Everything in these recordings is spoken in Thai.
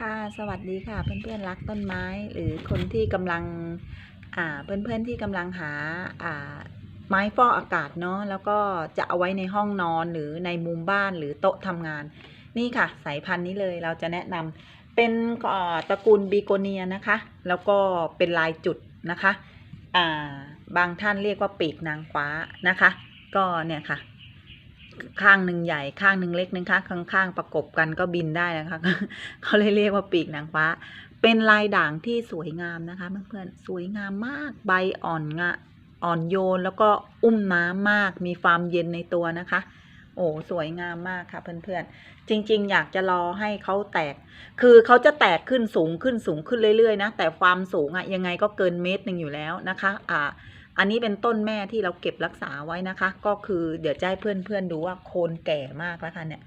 ค่ะสวัสดีค่ะเพื่อนๆรักต้นไม้ หรือคนที่กำลังอ่าเพื่อนๆที่กำลังหาอ่าไม้ฟอกอากาศเนาะแล้วก็จะเอาไว้ในห้องนอนหรือในมุมบ้านหรือโต๊ะทำงาน นี่ค่ะ สายพันธุ์นี้เลยเราจะแนะนำเป็นตระกูลบีโกเนียนะคะ แล้วก็เป็นลายจุดนะคะอ่าบางท่านเรียกว่าปีกนางฟ้านะคะ ก็เนี่ยค่ะ ข้างหนึ่งใหญ่ข้างหนึ่งเล็กนะคะข้างๆประกบกันก็บินได้นะคะเขาเลยเรียกว่าปีกนางฟ้า เป็นลายด่างที่สวยงามนะคะเพื่อนๆสวยงามมากใบอ่อนงะอ่อนโยนแล้วก็อุ้มน้ำมากมีความเย็นในตัวนะคะ โอ้สวยงามมากค่ะเพื่อนๆ จริง ๆ อยากจะรอให้เขาแตก คือเขาจะแตกขึ้นสูงขึ้นสูงขึ้นเรื่อยๆนะแต่ความสูงอะยังไงก็เกินเมตรหนึ่งอยู่แล้วนะคะ อ่า อันนี้เป็นต้นแม่ที่เราเก็บรักษาไว้นะคะ ก็คือเดี๋ยวจะให้เพื่อนๆดูว่าโคนแก่มากแล้วค่ะเนี่ย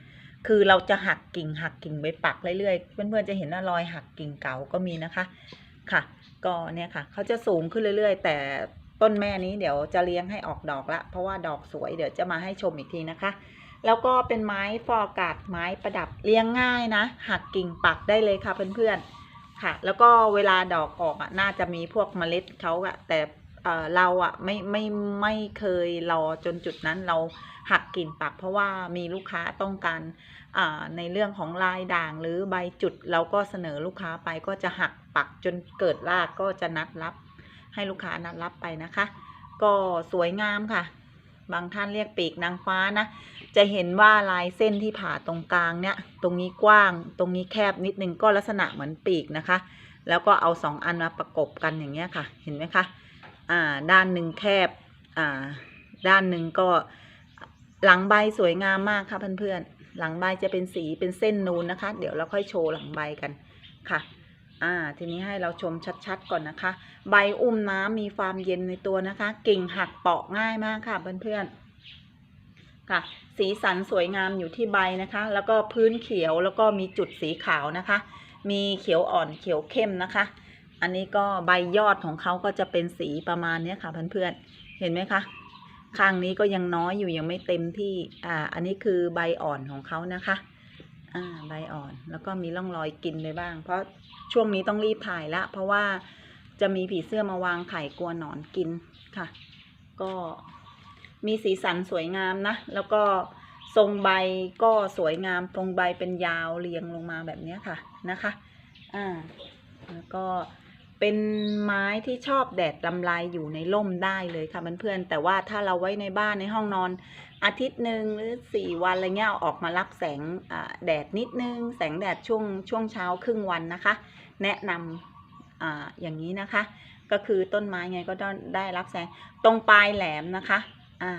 คือเราจะหักกิ่งหักกิ่งไปปักเรื่อยๆ เพื่อนๆจะเห็นว่ารอยหักกิ่งเก่าก็มีนะคะ ค่ะ ก็เนี่ยค่ะเขาจะสูงขึ้นเรื่อยๆ แต่ต้นแม่นี้เดี๋ยวจะเลี้ยงให้ออกดอกละ เพราะว่าดอกสวยเดี๋ยวจะมาให้ชมอีกทีนะคะ แล้วก็เป็นไม้ฟอกอากาศไม้ประดับเลี้ยงง่ายนะ หักกิ่งปักได้เลยค่ะเพื่อนๆค่ะ แล้วก็เวลาดอกออกอะน่าจะมีพวกเมล็ดเขาอะแต่ เอ่อเราอะไม่ไม่ไม่เคยรอจนจุดนั้นเราหักกิ่งปักเพราะว่ามีลูกค้าต้องการในเรื่องของลายด่างหรือใบจุดเราก็เสนอลูกค้าไปก็จะหักปักจนเกิดรากก็จะนัดรับให้ลูกค้านัดรับไปนะคะ ก็สวยงามค่ะ บางท่านเรียกปีกนางฟ้านะ จะเห็นว่าลายเส้นที่ผ่าตรงกลางเนี่ย ตรงนี้กว้าง ตรงนี้แคบนิดนึงก็ลักษณะเหมือนปีกนะคะ แล้วก็เอาสองอันมาประกบกันอย่างเงี้ยค่ะ เห็นไหมคะ ด้านหนึ่งแคบด้านหนึ่งก็หลังใบสวยงามมากค่ะเพื่อนๆ หลังใบจะเป็นสีเป็นเส้นนูนนะคะ เดี๋ยวเราค่อยโชว์หลังใบกันค่ะอ่าทีนี้ให้เราชมชัดๆก่อนนะคะ ใบอุ้มน้ำมีความเย็นในตัวนะคะกิ่งหักเปาะง่ายมากค่ะเพื่อนๆค่ะ สีสันสวยงามอยู่ที่ใบนะคะ แล้วก็พื้นเขียวแล้วก็มีจุดสีขาวนะคะ มีเขียวอ่อนเขียวเข้มนะคะ อันนี้ก็ใบยอดของเขาก็จะเป็นสีประมาณนี้ค่ะเพื่อนๆ เห็นไหมคะ ข้างนี้ก็ยังน้อยอยู่ยังไม่เต็มที่ อ่า อันนี้คือใบอ่อนของเขานะคะ อ่า ใบอ่อน แล้วก็มีร่องรอยกินไปบ้าง เพราะช่วงนี้ต้องรีบถ่ายละ เพราะว่าจะมีผีเสื้อมาวางไข่กลัวหนอนกินค่ะ ก็มีสีสันสวยงามนะ แล้วก็ทรงใบก็สวยงามตรงใบเป็นยาวเรียงลงมาแบบนี้ค่ะนะคะ อ่า แล้วก็ เป็นไม้ที่ชอบแดดลำลายอยู่ในร่มได้เลยค่ะเพื่อนๆแต่ว่าถ้าเราไว้ในบ้านในห้องนอน อาทิตย์หนึ่งหรือสี่วันอะไรเงี้ยเอาออกมารับแสงแดดนิดนึง แสงแดดช่วงช่วงเช้าครึ่งวันนะคะ แนะนำออย่างนี้นะคะ ก็คือต้นไม้ไงก็ได้รับแสงตรงปลายแหลมนะคะอ่า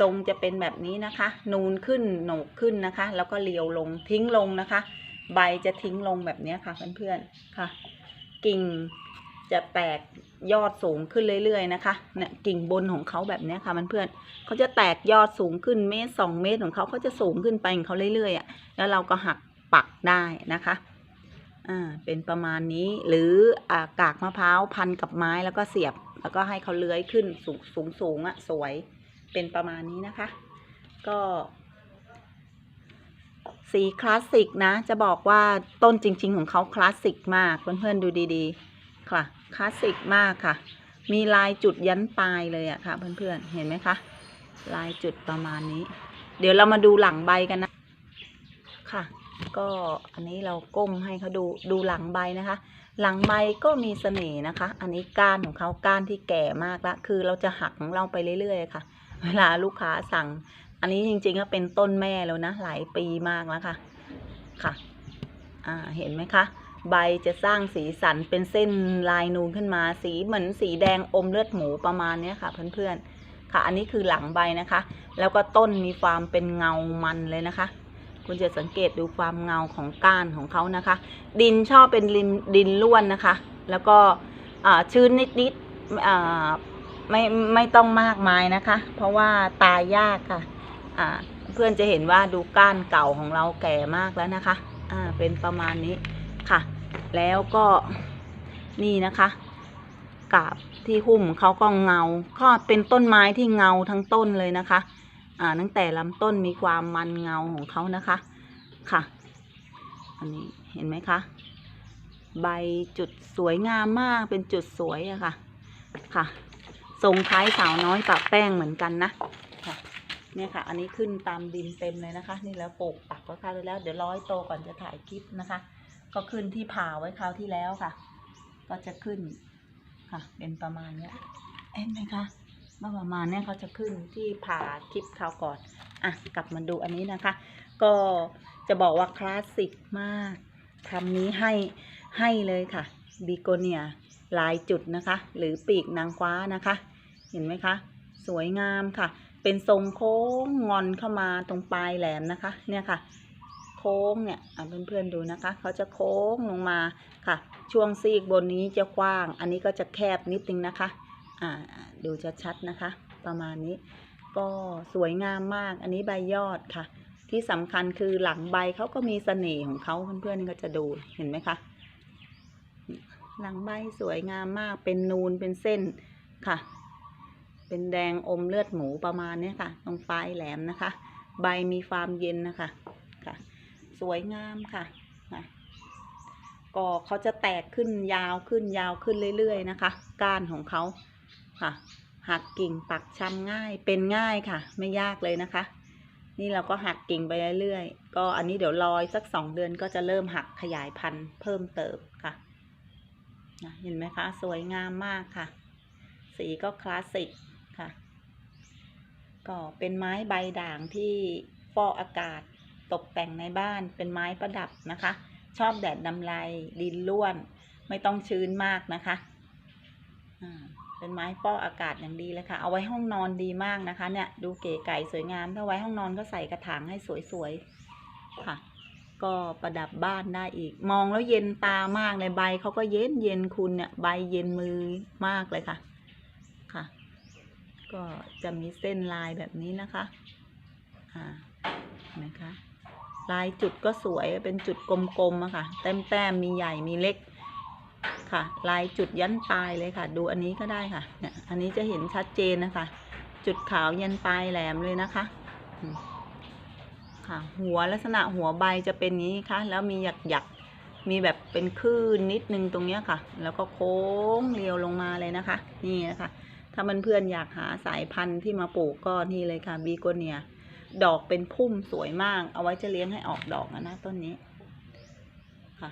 ทรงจะเป็นแบบนี้นะคะ นูนขึ้นโหนกขึ้นนะคะ แล้วก็เรียวลงทิ้งลงนะคะ ใบจะทิ้งลงแบบนี้ค่ะเพื่อนๆค่ะ กิ่งจะแตกยอดสูงขึ้นเรื่อยๆนะคะเนี่ยกิ่งบนของเขาแบบนี้ค่ะมันเพื่อนเขาจะแตกยอดสูงขึ้นเมตรสองเมตรของเขาเขาจะสูงขึ้นไปของเขาเรื่อยๆอะแล้วเราก็หักปักได้นะคะอ่าเป็นประมาณนี้หรืออ่ากากมะพร้าวพันกับไม้แล้วก็เสียบ แล้วก็ให้เขาเลื้อยขึ้นสูงสูงสูงๆอะสวยเป็นประมาณนี้นะคะ ก็ สีคลาสสิกนะ จะบอกว่าต้นจริง ๆ ของเขาคลาสสิกมาก เพื่อนๆดูดีๆ ค่ะ คลาสสิกมากค่ะ มีลายจุดยันปลายเลยอะค่ะ เพื่อนๆ เห็นไหมคะ ลายจุดประมาณนี้ เดี๋ยวเรามาดูหลังใบกันนะ ค่ะ ก็อันนี้เราก้มให้เขาดูดูหลังใบนะคะ หลังใบก็มีเสน่ห์นะคะ อันนี้ก้านของเขาก้านที่แก่มากละ คือเราจะหักของเราไปเรื่อยๆ ค่ะ เวลาลูกค้าสั่ง อันนี้จริงๆก็เป็นต้นแม่แล้วนะ หลายปีมากแล้วค่ะ ค่ะ อ่า เห็นไหมคะ ใบจะสร้างสีสันเป็นเส้นลายนูนขึ้นมา สีเหมือนสีแดงอมเลือดหมูประมาณเนี้ยค่ะ เพื่อนๆ ค่ะ อันนี้คือหลังใบนะคะ แล้วก็ต้นมีความเป็นเงามันเลยนะคะ คุณจะสังเกตดูความเงาของก้านของเขานะคะ ดินชอบเป็นดินดินล้วนนะคะ แล้วก็ชื้นนิดๆไม่ไม่ต้องมากมายนะคะ เพราะว่าตายยากค่ะ อ่าเพื่อนจะเห็นว่าดูก้านเก่าของเราแก่มากแล้วนะคะ อ่า เป็นประมาณนี้ค่ะ แล้วก็นี่นะคะกาบที่หุ้มเขาก็เงาก็เป็นต้นไม้ที่เงาทั้งต้นเลยนะคะ อ่า ตั้งแต่ลำต้นมีความมันเงาของเขานะคะ ค่ะ อันนี้เห็นไหมคะ ใบจุดสวยงามมาก เป็นจุดสวยอะค่ะ ค่ะ ทรงคล้ายสาวน้อยปะแป้งเหมือนกันนะค่ะ เนี่ยค่ะ อันนี้ขึ้นตามดินเต็มเลยนะคะ นี่แล้วปลูกปักไว้คราวที่แล้ว เดี๋ยวร้อยโตก่อนจะถ่ายคลิปนะคะ ก็ขึ้นที่ผ่าไว้คราวที่แล้วค่ะ ก็จะขึ้นค่ะ เป็นประมาณเนี้ยเห็นไหมคะเมื่อประมาณเนี้ยเขาจะขึ้นที่ผ่าคลิปคราวก่อนอะกลับมาดูอันนี้นะคะ ก็จะบอกว่าคลาสสิกมากคำนี้ให้ให้เลยค่ะบีโกเนียลายจุดนะคะ หรือปีกนางฟ้านะคะ เห็นไหมคะ สวยงามค่ะ เป็นทรงโค้งงอนเข้ามาตรงปลายแหลมนะคะ เนี่ยค่ะ โค้งเนี่ยเพื่อนๆดูนะคะ เขาจะโค้งลงมาค่ะ ช่วงซีกบนนี้จะกว้าง อันนี้ก็จะแคบนิดนึงนะคะอ่าดูชัดๆนะคะ ประมาณนี้ ก็สวยงามมาก อันนี้ใบยอดค่ะ ที่สำคัญคือหลังใบเขาก็มีเสน่ห์ของเขาเพื่อนๆก็จะดูเห็นไหมคะหลังใบสวยงามมากเป็นนูนเป็นเส้นค่ะ เป็นแดงอมเลือดหมูประมาณเนี้ยค่ะ ตรงปลายแหลมนะคะ ใบมีความเย็นนะคะค่ะ สวยงามค่ะค่ะก็เขาจะแตกขึ้นยาวขึ้นยาวขึ้นเรื่อยๆนะคะ ก้านของเขาค่ะ หักกิ่งปักชำง่ายเป็นง่ายค่ะ ไม่ยากเลยนะคะ นี่เราก็หักกิ่งไปเรื่อยๆก็อันนี้เดี๋ยวรอยสักสองเดือนก็จะเริ่มหักขยายพันธุ์เพิ่มเติมค่ะเห็นไหมคะ สวยงามมากค่ะ สีก็คลาสสิก ก็เป็นไม้ใบด่างที่ฟอกอากาศตกแต่งในบ้านเป็นไม้ประดับนะคะ ชอบแดดดำไรดินร่วน ไม่ต้องชื้นมากนะคะเป็นไม้ฟอกอากาศอย่างดีเลยค่ะ เอาไว้ห้องนอนดีมากนะคะเนี่ยดูเก๋ไก่สวยงาม ถ้าไว้ห้องนอนก็ใส่กระถางให้สวยๆค่ะ ก็ประดับบ้านได้อีก มองแล้วเย็นตามากเลยใบเขาก็เย็นเย็นคุณเนี่ยใบเย็นมือมากเลยค่ะค่ะ ก็จะมีเส้นลายแบบนี้นะคะอ่าเห็นะคะลายจุดก็สวยเป็นจุดกลมๆอะค่ะ แต้มๆมีใหญ่มีเล็กค่ะ ลายจุดยันปลายเลยค่ะ ดูอันนี้ก็ได้ค่ะเนี่ยอันนี้จะเห็นชัดเจนนะคะ จุดขาวยันปลายแหลมเลยนะคะค่ะ หัวลักษณะหัวใบจะเป็นนี้ค่ะ แล้วมีหยักหยักๆมีแบบเป็นคลื่นนิดนึงตรงเนี้ยค่ะ แล้วก็โค้งเรียวลงมาเลยนะคะ นี่นะคะ ถ้ามันเพื่อนอยากหาสายพันธุ์ที่มาปลูกก็นี่เลยค่ะบีโกเนีย ดอกเป็นพุ่มสวยมาก เอาไว้จะเลี้ยงให้ออกดอกนะต้นนี้ค่ะ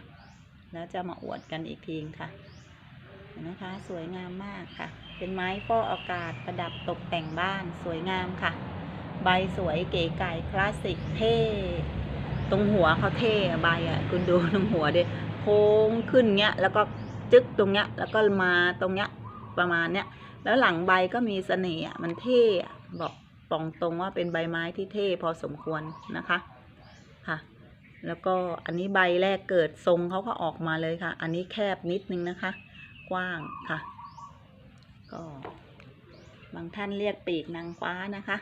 แล้วจะมาอวดกันอีกทีค่ะเห็นไหมคะ สวยงามมากค่ะ เป็นไม้ฟอกอากาศประดับตกแต่งบ้านสวยงามค่ะ ใบสวยเก๋ไก่คลาสสิกเท่ตรงหัวเขาเท่ใบอะ คุณดูตรงหัวดิโค้งขึ้นเงี้ย แล้วก็จึ๊กตรงเนี้ย แล้วก็มาตรงเนี้ยประมาณเนี้ย แล้วหลังใบก็มีเสน่ห์มันเท่บอกตรงตรงว่าเป็นใบไม้ที่เท่พอสมควรนะคะค่ะ แล้วก็อันนี้ใบแรกเกิดทรงเขาก็ออกมาเลยค่ะ อันนี้แคบนิดนึงนะคะ กว้างค่ะ ก็บางท่านเรียกปีกนางฟ้านะคะ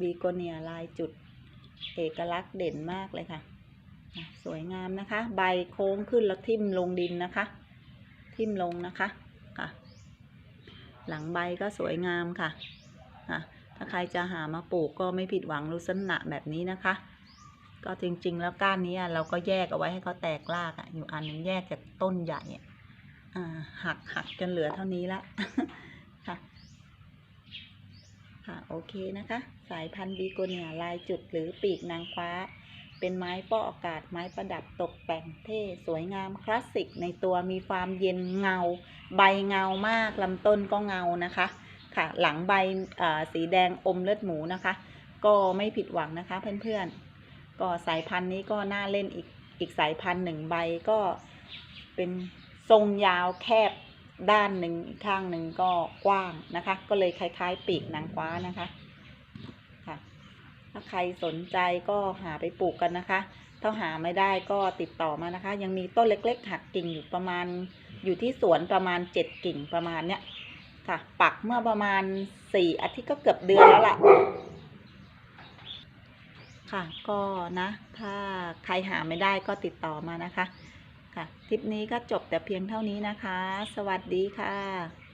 บีโกเนียลายจุดเอกลักษณ์เด่นมากเลยค่ะ สวยงามนะคะ ใบโค้งขึ้นแล้วทิ่มลงดินนะคะ ทิ่มลงนะคะ หลังใบก็สวยงามค่ะค่ะถ้าใครจะหามาปลูกก็ไม่ผิดหวังลักษณะแบบนี้นะคะ ก็จริงๆ แล้วก้านนี้เราก็แยกเอาไว้ให้เขาแตกรากอะอยู่อันนึงแยกจากต้นใหญ่หักหักจนเหลือเท่านี้ละค่ะค่ะโอเคนะคะ สายพันธุ์บีโกเนียลายจุดหรือปีกนางฟ้า เป็นไม้ฟออากาศไม้ประดับตกแต่งเท่สวยงามคลาสสิกในตัวมีความเย็นเงา ใบเงามากลำต้นก็เงานะคะค่ะ หลังใบสีแดงอมเลือดหมูนะคะ ก็ไม่ผิดหวังนะคะเพื่อนๆ ก็สายพันธุ์นี้ก็น่าเล่นอีกอีกสายพันธุ์หนึ่งใบก็เป็นทรงยาวแคบด้านหนึ่งข้างหนึ่งก็กว้างนะคะ ก็เลยคล้ายๆ ปีกนางฟ้านะคะ ถ้าใครสนใจก็หาไปปลูกกันนะคะ ถ้าหาไม่ได้ก็ติดต่อมานะคะ ยังมีต้นเล็ก ๆ หักกิ่งอยู่ประมาณ อยู่ที่สวนประมาณเจ็ดกิ่งประมาณเนี้ยค่ะ ปักเมื่อประมาณสี่อาทิตย์ก็เกือบเดือนแล้วล่ะค่ะก็นะ ถ้าใครหาไม่ได้ก็ติดต่อมานะคะ ค่ะ คลิปนี้ก็จบแต่เพียงเท่านี้นะคะ สวัสดีค่ะ